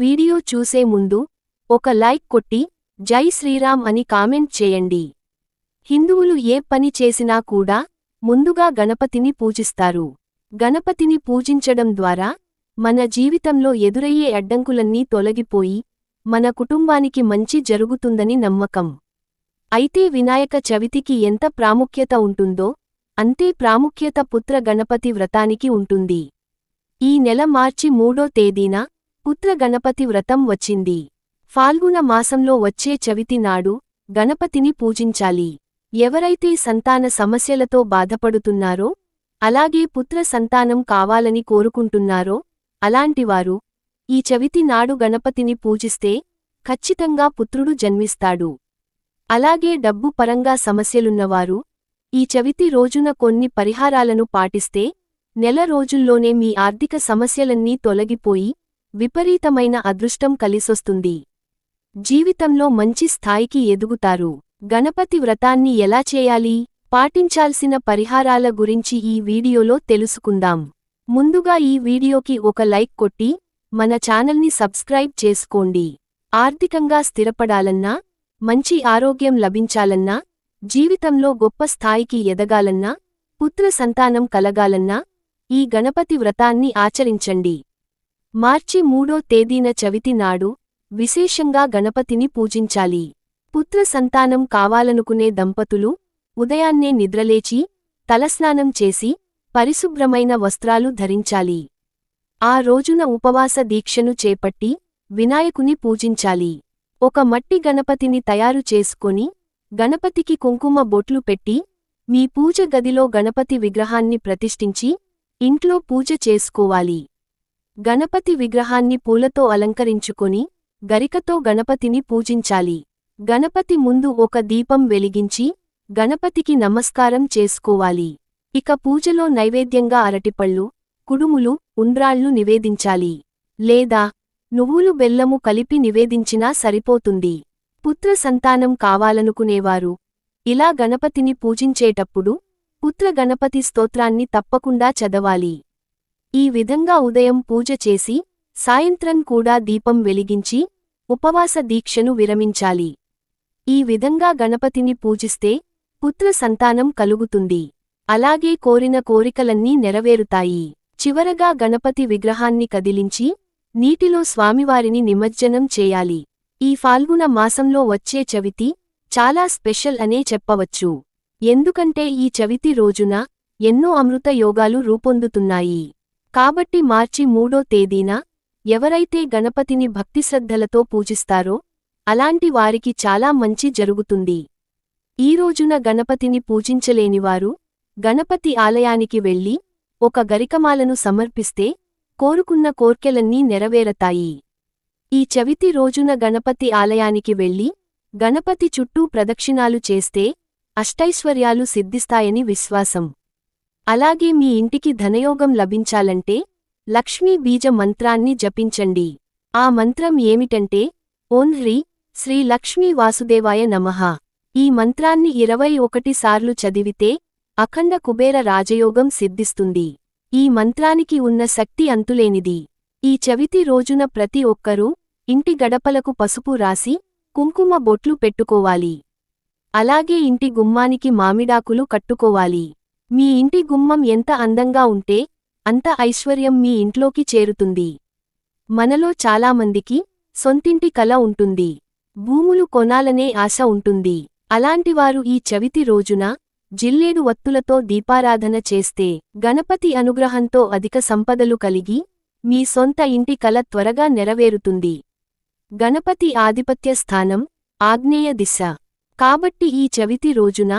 Video చూసే ముందు ఒక లైక్ కొట్టి జై శ్రీరామ్ అని కామెంట్ చేయండి. హిందువులు ఏ పని చేసినా కూడా ముందుగా గణపతిని పూజిస్తారు. గణపతిని పూజించడం ద్వారా మన జీవితంలో ఎదురయ్యే అడ్డంకులన్నీ తొలగిపోయి మన కుటుంబానికి మంచి జరుగుతుందని నమ్మకం. అయితే వినాయక చవితికి ఎంత ప్రాముఖ్యత ఉంటుందో అంతే ప్రాముఖ్యత పుత్ర గణపతి వ్రతానికి ఉంటుంది. ఈ నెల మార్చి మూడో తేదీన పుత్ర గణపతి వ్రతం వచ్చింది. ఫాల్గుణ మాసంలో వచ్చే చవితి నాడు గణపతిని పూజించాలి. ఎవరైతే సంతాన సమస్యలతో బాధపడుతున్నారో అలాగే పుత్ర సంతానం కావాలని కోరుకుంటున్నారో అలాంటివారు ఈ చవితి నాడు గణపతిని పూజిస్తే ఖచ్చితంగా పుత్రుడు జన్మిస్తాడు. అలాగే డబ్బు పరంగా సమస్యలున్నవారు ఈ చవితి రోజున కొన్ని పరిహారాలను పాటిస్తే నెల రోజుల్లోనే మీ ఆర్థిక సమస్యలన్నీ తొలగిపోయి విపరీతమైన అదృష్టం కలిసొస్తుంది. జీవితంలో మంచి స్థాయికి ఎదుగుతారు. గణపతి వ్రతాన్ని ఎలా చేయాలి? పాటించాల్సిన పరిహారాల గురించి ఈ వీడియోలో తెలుసుకుందాం. ముందుగా ఈ వీడియోకి ఒక లైక్ కొట్టి మన ఛానల్ని సబ్స్క్రైబ్ చేసుకోండి. ఆర్థికంగా స్థిరపడాలన్నా మంచి ఆరోగ్యం లభించాలన్నా జీవితంలో గొప్ప స్థాయికి ఎదగాలన్నా పుత్ర సంతానం కలగాలన్నా ఈ గణపతి వ్రతాన్ని ఆచరించండి. మార్చి మూడో తేదీన చవితి నాడు విశేషంగా గణపతిని పూజించాలి. పుత్ర సంతానం కావాలనుకునే దంపతులు ఉదయాన్నే నిద్రలేచి తలస్నానం చేసి పరిశుభ్రమైన వస్త్రాలు ధరించాలి. ఆ రోజున ఉపవాస దీక్షను చేపట్టి వినాయకుని పూజించాలి. ఒక మట్టి గణపతిని తయారు చేసుకొని గణపతికి కుంకుమ బొట్లు పెట్టి మీ పూజ గదిలో గణపతి విగ్రహాన్ని ప్రతిష్ఠించి ఇంట్లో పూజ చేసుకోవాలి. గణపతి విగ్రహాన్ని పూలతో అలంకరించుకొని గరికతో గణపతిని పూజించాలి. గణపతి ముందు ఒక దీపం వెలిగించి గణపతికి నమస్కారం చేసుకోవాలి. ఇక పూజలో నైవేద్యంగా అరటిపళ్ళు కుడుములు ఉండ్రాళ్ళు నివేదించాలి. లేదా నువ్వులు బెల్లము కలిపి నివేదించినా సరిపోతుంది. పుత్ర సంతానం కావాలనుకునేవారు. ఇలా గణపతిని పూజించేటప్పుడు పుత్ర గణపతి స్తోత్రాన్ని తప్పకుండా చదవాలి. ఈ విధంగా ఉదయం పూజ చేసి సాయంత్రం కూడా దీపం వెలిగించి ఉపవాస దీక్షను విరమించాలి. ఈ విధంగా గణపతిని పూజిస్తే పుత్ర సంతానం కలుగుతుంది. అలాగే కోరిన కోరికలన్నీ నెరవేరుతాయి. చివరగా గణపతి విగ్రహాన్ని కదిలించి నీటిలో స్వామివారిని నిమజ్జనం చేయాలి. ఈ ఫాల్గుణ మాసంలో వచ్చే చవితి చాలా స్పెషల్ అనే చెప్పవచ్చు. ఎందుకంటే ఈ చవితి రోజున ఎన్నో అమృత యోగాలు రూపొందుతున్నాయి. కాబట్టి మార్చి మూడో తేదీన ఎవరైతే గణపతిని భక్తిశ్రద్ధలతో పూజిస్తారో అలాంటి వారికి చాలా మంచి జరుగుతుంది. ఈ రోజున గణపతిని పూజించలేనివారు గణపతి ఆలయానికి వెళ్ళి ఒక గరికమాలను సమర్పిస్తే కోరుకున్న కోర్కెలన్నీ నెరవేరతాయి. ఈ చవితి రోజున గణపతి ఆలయానికి వెళ్ళి గణపతి చుట్టూ ప్రదక్షిణాలు చేస్తే అష్టైశ్వర్యాలు సిద్ధిస్తాయని విశ్వాసం. అలాగే మీ ఇంటికి ధనయోగం లభించాలంటే లక్ష్మీ బీజ మంత్రాన్ని జపించండి. ఆ మంత్రం ఏమిటంటే ఓం హ్రీ శ్రీ లక్ష్మీ వాసుదేవాయ నమః. ఈ మంత్రాన్ని ఇరవై ఒకటి సార్లు చదివితే అఖండ కుబేర రాజయోగం సిద్ధిస్తుంది. ఈ మంత్రానికి ఉన్న శక్తి అంతులేనిది. ఈ చవితి రోజున ప్రతి ఒక్కరూ ఇంటి గడపలకు పసుపు రాసి కుంకుమ బొట్లు పెట్టుకోవాలి. అలాగే ఇంటి గుమ్మానికి మామిడాకులు కట్టుకోవాలి. మీ ఇంటి గుమ్మం ఎంత అందంగా ఉంటే అంత ఐశ్వర్యం మీ ఇంట్లోకి చేరుతుంది. మనలో చాలామందికి సొంతింటి కల ఉంటుంది. భూములు కొనాలనే ఆశ ఉంటుంది. అలాంటివారు ఈ చవితి రోజున జిల్లేడు వత్తులతో దీపారాధన చేస్తే గణపతి అనుగ్రహంతో అధిక సంపదలు కలిగి మీ సొంత ఇంటి కల త్వరగా నెరవేరుతుంది. గణపతి ఆధిపత్య స్థానం ఆగ్నేయ దిశ. కాబట్టి ఈ చవితి రోజున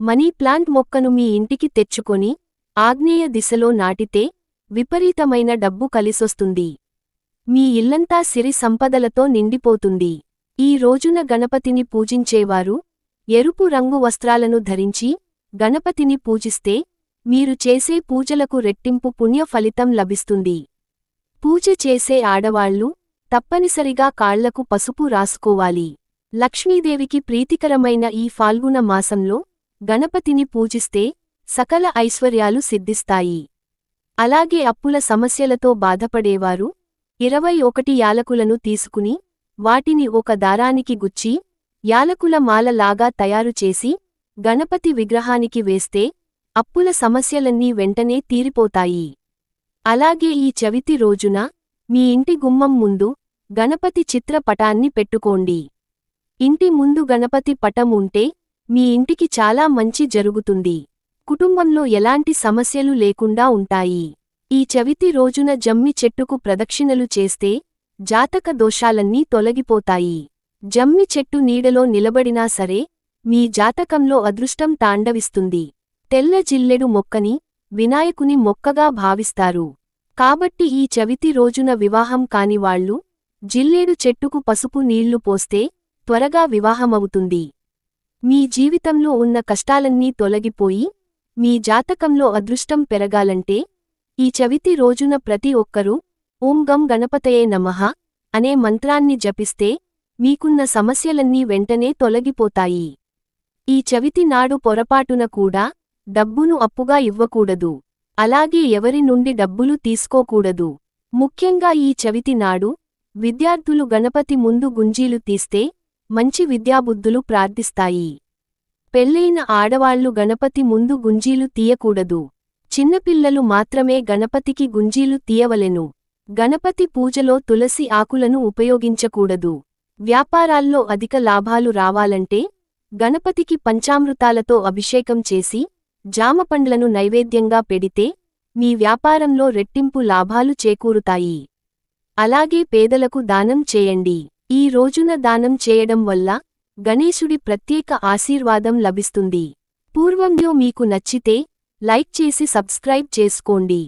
మనీ ప్లాంట్ మొక్కను మీ ఇంటికి తెచ్చుకొని ఆగ్నేయ దిశలో నాటితే విపరీతమైన డబ్బు కలిసొస్తుంది. మీ ఇల్లంతా సిరి సంపదలతో నిండిపోతుంది. ఈ రోజున గణపతిని పూజించేవారు ఎరుపు రంగు వస్త్రాలను ధరించి గణపతిని పూజిస్తే మీరు చేసే పూజలకు రెట్టింపు పుణ్య ఫలితం లభిస్తుంది. పూజ చేసే ఆడవాళ్ళు తప్పనిసరిగా కాళ్ళకు పసుపు రాసుకోవాలి. లక్ష్మీదేవికి ప్రీతికరమైన ఈ ఫాల్గుణ మాసంలో గణపతిని పూజిస్తే సకల ఐశ్వర్యాలు సిద్ధిస్తాయి. అలాగే అప్పుల సమస్యలతో బాధపడేవారు ఇరవై ఒకటి యాలకులను తీసుకుని వాటిని ఒక దారానికి గుచ్చి యాలకుల మాలలాగా తయారుచేసి గణపతి విగ్రహానికి వేస్తే అప్పుల సమస్యలన్నీ వెంటనే తీరిపోతాయి. అలాగే ఈ చవితి రోజున మీ ఇంటి గుమ్మం ముందు గణపతి చిత్రపటాన్ని పెట్టుకోండి. ఇంటి ముందు గణపతి పటం ఉంటే మీ ఇంటికి చాలా మంచి జరుగుతుంది. కుటుంబంలో ఎలాంటి సమస్యలు లేకుండా ఉంటాయి. ఈ చవితి రోజున జమ్మి చెట్టుకు ప్రదక్షిణలు చేస్తే జాతక దోషాలన్నీ తొలగిపోతాయి. జమ్మి చెట్టు నీడలో నిలబడినా సరే మీ జాతకంలో అదృష్టం తాండవిస్తుంది. తెల్ల జిల్లెడు మొక్కని వినాయకుని మొక్కగా భావిస్తారు. కాబట్టి ఈ చవితి రోజున వివాహం కానివాళ్ళు జిల్లేడు చెట్టుకు పసుపు నీళ్ళు పోస్తే త్వరగా వివాహమవుతుంది. మీ జీవితంలో ఉన్న కష్టాలన్నీ తొలగిపోయి మీ జాతకంలో అదృష్టం పెరగాలంటే ఈ చవితి రోజున ప్రతి ఒక్కరూ ఓం గం గణపతయే నమః అనే మంత్రాన్ని జపిస్తే మీకున్న సమస్యలన్నీ వెంటనే తొలగిపోతాయి. ఈ చవితి నాడు పొరపాటున కూడా డబ్బును అప్పుగా ఇవ్వకూడదు. అలాగే ఎవరి నుండి డబ్బులు తీసుకోకూడదు. ముఖ్యంగా ఈ చవితి నాడు విద్యార్థులు గణపతి ముందు గుంజీలు తీస్తే మంచి విద్యాబుద్ధులు ప్రార్థిస్తాయి. పెళ్ళైన ఆడవాళ్ళు గణపతి ముందు గుంజీలు తీయకూడదు. చిన్నపిల్లలు మాత్రమే గణపతికి గుంజీలు తీయవలెను. గణపతి పూజలో తులసి ఆకులను ఉపయోగించకూడదు. వ్యాపారాల్లో అధిక లాభాలు రావాలంటే గణపతికి పంచామృతాలతో అభిషేకం చేసి జామపండ్లను నైవేద్యంగా పెడితే మీ వ్యాపారంలో రెట్టింపు లాభాలు చేకూరుతాయి. అలాగే పేదలకు దానం చేయండి. ఈ రోజున దానం చేయడం వల్ల గణేశుడి ప్రత్యేక ఆశీర్వాదం లభిస్తుంది. పూర్వంలో మీకు నచ్చితే లైక్ చేసి సబ్స్క్రైబ్ చేసుకోండి.